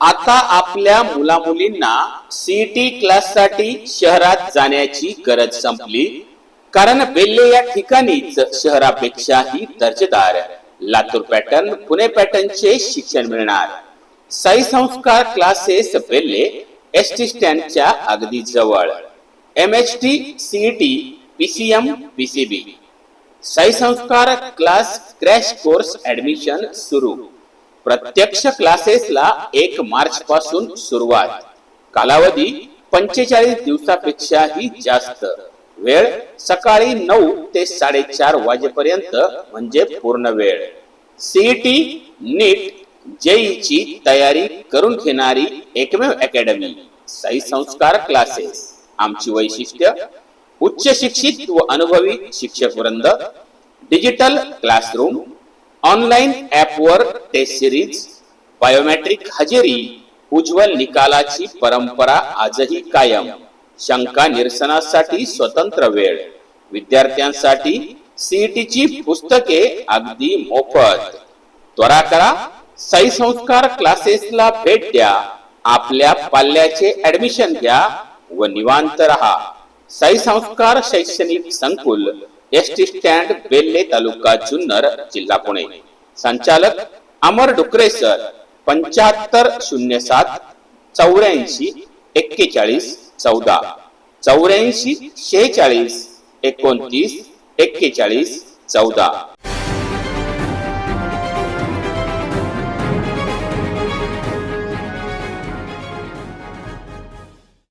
आता आपल्या मुला मुलींना सीईटी क्लाससाठी शहरात जाण्याची गरज संपली. कारण बेल्ले या ठिकाणीच शहरापेक्षाही दर्जेदार. लातूर पॅटर्न पुणे पॅटर्नचे शिक्षण मिळणार. साई संस्कार क्लासेस बेल्ले एस टी स्टँडच्या अगदी जवळ. M H T CET PCM PCB Sai Sanskar class crash course admission सुरू. प्रत्यक्ष क्लासेसला एक मार्च पासून सुरुवात. कालावधी पंचेचाळीस दिवसापेक्षाही जास्त. वेळ सकाळी नऊ ते साडेचार वाजेपर्यंत म्हणजे पूर्ण वेळ. सीईटी नीट जेईची तयारी करून घेणारी एकमेव अकॅडमी साई संस्कार क्लासेस आमची वैशिष्ट्य उच्च शिक्षित व अनुभवी शिक्षक वृंद डिजिटल क्लासरूम ऑनलाईन ऍपवर टेस्ट सिरीज बायोमेट्रिक हजेरी उज्ज्वल निकालाची परंपरा आजही कायम. शंका निरसनासाठी स्वतंत्र वेळ. विद्यार्थ्यांसाठी सीईटीची पुस्तके अगदी मोफत. त्वरा करा साई संस्कार क्लासेसला भेट द्या. आपल्या पाल्याचे ऍडमिशन घ्या व निवांत रहा. साई संस्कार शैक्षणिक संकुल. एस टी स्टँड बेल्ले तालुका जुन्नर जिल्हा पुणे. संचालक अमर डुकरे सर पंच्याहत्तर शून्य सात चौऱ्याऐंशी एक्केचाळीस चौदा. चौऱ्याऐंशी शेहेचाळीस एकोणतीस एक्केचाळीस चौदा.